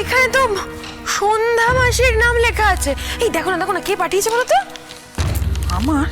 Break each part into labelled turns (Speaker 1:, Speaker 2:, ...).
Speaker 1: এখানে তো সন্ধ্যা মাসির নাম লেখা আছে। এই দেখো না দেখো না, কে পাঠিয়েছে বলো তো?
Speaker 2: আমার?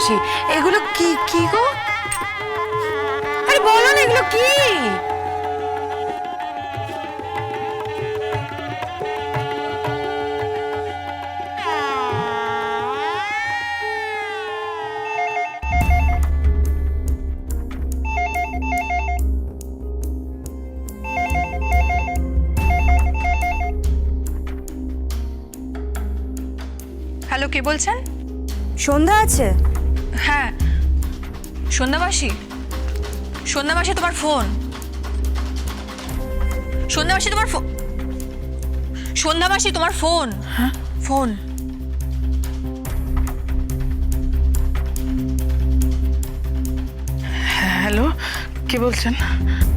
Speaker 1: মাসি, এগুলো কি কি গো? আরে বলো না, এগুলো কি?
Speaker 3: হ্যালো কে বলছেন?
Speaker 2: সন্ধ্যা আছে।
Speaker 3: হ্যাঁ। সন্ধ্যাবাসী? সন্ধ্যাবাসী তোমার ফোন। সন্ধ্যাবাসী তোমার ফোন সন্ধ্যাবাসী তোমার ফোন। হ্যাঁ। ফোন।
Speaker 2: হ্যালো কে বলছেন?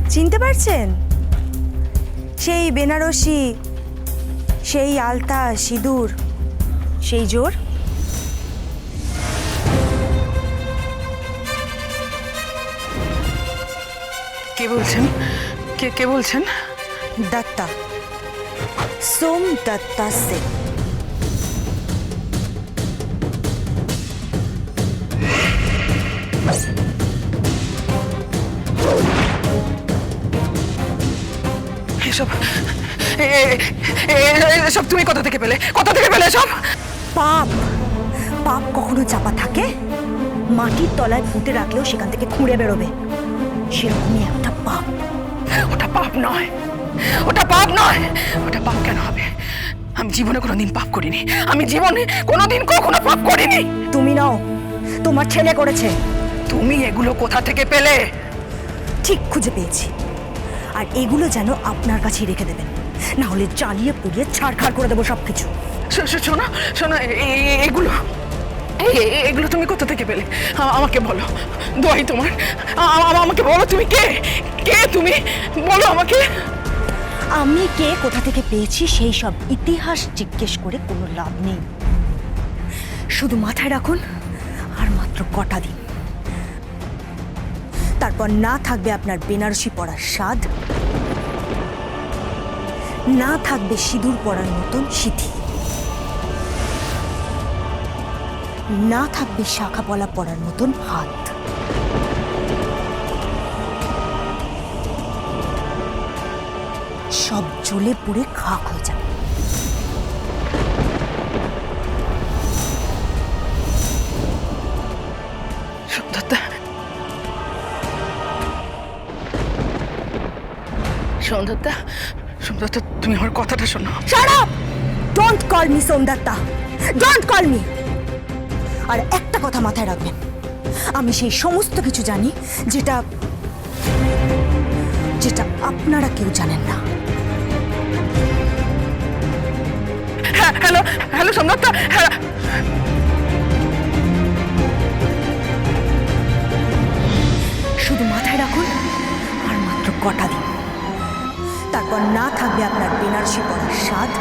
Speaker 4: চিনতে পারছেন? সেই বেনারসি সেই আলতা সিঁদুর সেই জোর?
Speaker 2: কে বলছেন? কে কে বলছেন?
Speaker 4: দত্তা। সোম দত্তা সিং।
Speaker 2: এসব তুমি কোথা থেকে পেলে? কোথা থেকে পেলে সব
Speaker 4: পাপ। পাপ কখনো চাপা থাকে? মাটির তলায় পুঁতে রাখলেও সেখান থেকে খুঁড়ে বেরোবে। সেরকমই একটা পাপ
Speaker 2: ওটা পাপ নয়। ওটা পাপ নয়। ওটা পাপ কেন হবে? আমি জীবনে কোনোদিন পাপ করিনি। আমি জীবনে কোনোদিন কখনো পাপ করিনি।
Speaker 4: তুমি নাও। তোমার ছেলে করেছে।
Speaker 2: তুমি এগুলো কোথা থেকে পেলে?
Speaker 4: ঠিক খুঁজে পেয়েছি। আর এগুলো যেন আপনার কাছেই রেখে দেবেন। না হলে জ্বালিয়ে পুড়িয়ে ছাড়খাড় করে দেবো সব কিছু
Speaker 2: শোনো শোনো এগুলো এগুলো তুমি কোথা থেকে পেলে? আমাকে বলো। দোয়াই তোমার। আমাকে বলো তুমি কে? কে তুমি? বলো আমাকে।
Speaker 4: আমি কে, কোথা থেকে পেয়েছি সেই সব ইতিহাস জিজ্ঞেস করে কোনো লাভ নেই। শুধু মাথায় রাখুন, আর মাত্র কটা দিন। তারপর না থাকবে আপনার বেনারসি পড়ার স্বাদ। না থাকবে সিঁদুর পড়ার মতন সিথি। না থাকবে শাখা পলা পড়ার মতন হাত। সব জ্বলে পুড়ে খাক হয়ে যাবে।
Speaker 2: সুন্দরতা সুন্দরতা তুমি আমার কথাটা শোনো!
Speaker 4: Don't call me Somdatta don't call me আর একটা কথা মাথায় রাখবেন। আমি সেই সমস্ত কিছু জানি যেটা যেটা আপনারা কেউ জানেন না।
Speaker 2: হ্যাঁ হ্যালো হ্যালো সুন্দরতা হ্যাঁ।
Speaker 4: শুধু মাথায় রাখুন আর মাত্র কটা দিন। তারপর না থাকবে আপনার বেনারসি পরার স্বাদ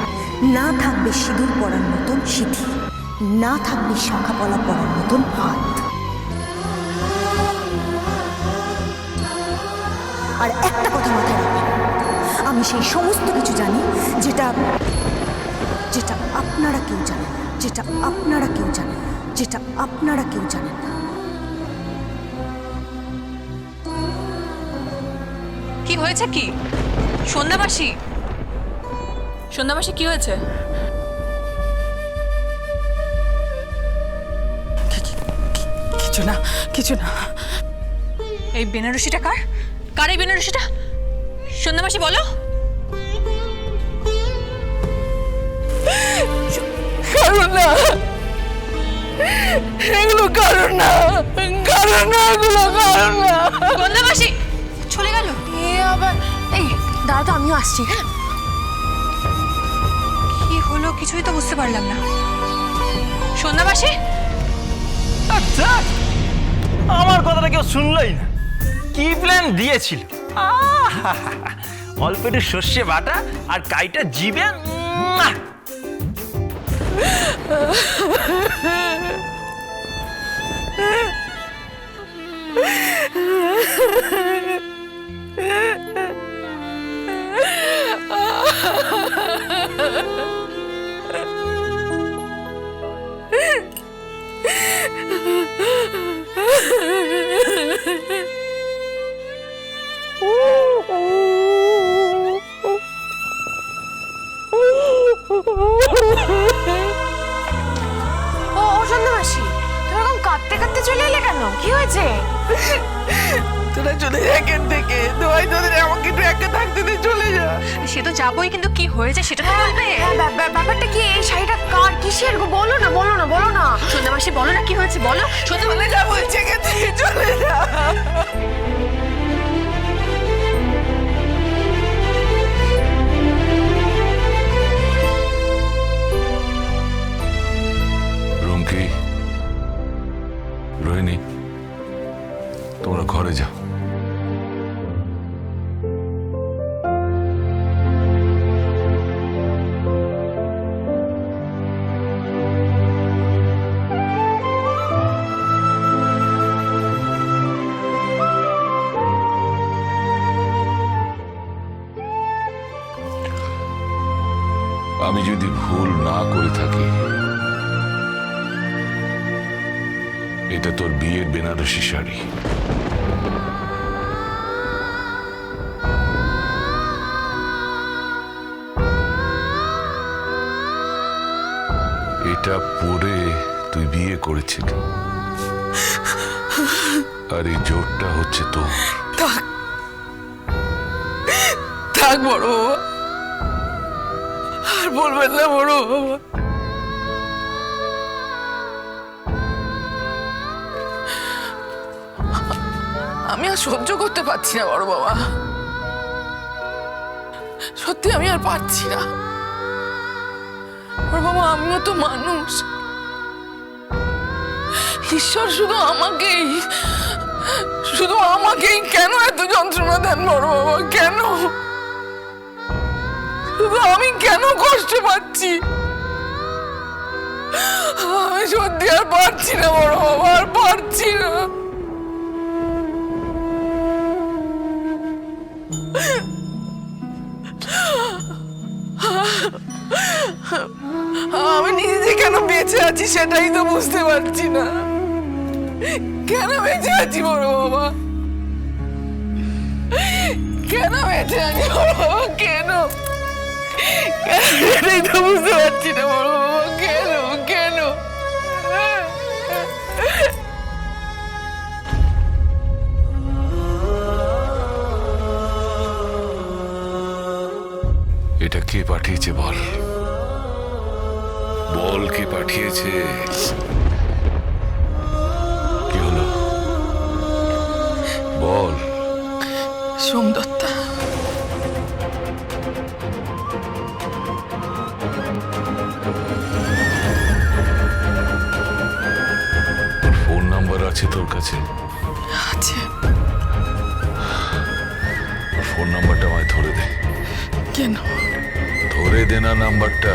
Speaker 4: না থাকবে সিঁদুর পরার মতন সিথি না থাকবে শাখা পলা পড়ার মতন হাত আর একটা কথা মাথায় রাখবেন আমি সেই সমস্ত কিছু জানি যেটা যেটা আপনারা কেউ জানেন যেটা আপনারা কেউ জানেন যেটা আপনারা কেউ জানেন না।
Speaker 3: কি হয়েছে কি? সন্ধ্যাবাসী? সন্ধ্যাবাসী কি হয়েছে?
Speaker 2: কিছু না কিছু না।
Speaker 3: এই বেনারসিটা কার? কার এই বেনারসিটা? সন্ধ্যাবাসী বলো।
Speaker 2: কারণ। না এগুলো কারণ না কারণ না এগুলো কারণ। না
Speaker 3: সন্ধ্যাবাসী চলে গেল।
Speaker 1: এ আবার এই দাঁড়া তো আমিও আসছি। হ্যাঁ
Speaker 3: কি হলো কিছুই তো বুঝতে পারলাম না। সন্ধ্যাবাসী
Speaker 5: আচ্ছা। আমার কথাটা কেউ শুনলই না কি প্ল্যান দিয়েছিল! অল্প একটু সর্ষে বাটা আর কাইটা জিবে!
Speaker 3: যাবোই কিন্তু কি হয়েছে সেটা তো বলবে।
Speaker 1: হ্যাঁ, ব্যা- ব্যাপারটা কি? এই শাড়িটা কার কিসের গো? বলো না বলো না বলো না।
Speaker 3: সন্ধ্যাবাসী বলো না কি হয়েছে বলো। সন্ধ্যা
Speaker 2: চলে যা বলছে চলে যা।
Speaker 6: রুমকি রোহিণী তোমরা ঘরে যাও। আমি যদি ভুল না করে থাকি, এটা তোর বিয়ের বেনারসি শাড়ি। এটা পরে তুই বিয়ে করেছিলি। আর এই জোরটা হচ্ছে তোর।
Speaker 2: থাক। বড় বাবা। বলবেন না বড় বাবা। আমি আর সহ্য করতে পারছি না, বড় বাবা। সত্যি আমি আর পারছি না। বড় বাবা, আমিও তো মানুষ। ঈশ্বর শুধু আমাকেই শুধু আমাকেই কেন এত যন্ত্রণা দেন বড় বাবা? কেন? আমি কেন কষ্ট পাচ্ছি? আমি সত্যি আর পারছি না, বড় বাবা, আর পারছি না। আমি নিজে কেন বেঁচে আছি সেটাই তো বুঝতে পারছি না। কেন বেঁচে আছি, বড় বাবা? কেন বেঁচে আছি, বড় বাবা, কেন? কেন? তো বুঝতে পারছি না বড় বাবা কেন কেন?
Speaker 6: এটা কে পাঠিয়েছে বল? বল কে পাঠিয়েছে? কি হলো? বল।
Speaker 2: সোমদত্তা
Speaker 6: আছে তোর কাছে?
Speaker 2: আছে।
Speaker 6: ফোন নাম্বারটা আমায় ধরে দে।
Speaker 2: কেন?
Speaker 6: ধরে দে না নাম্বারটা।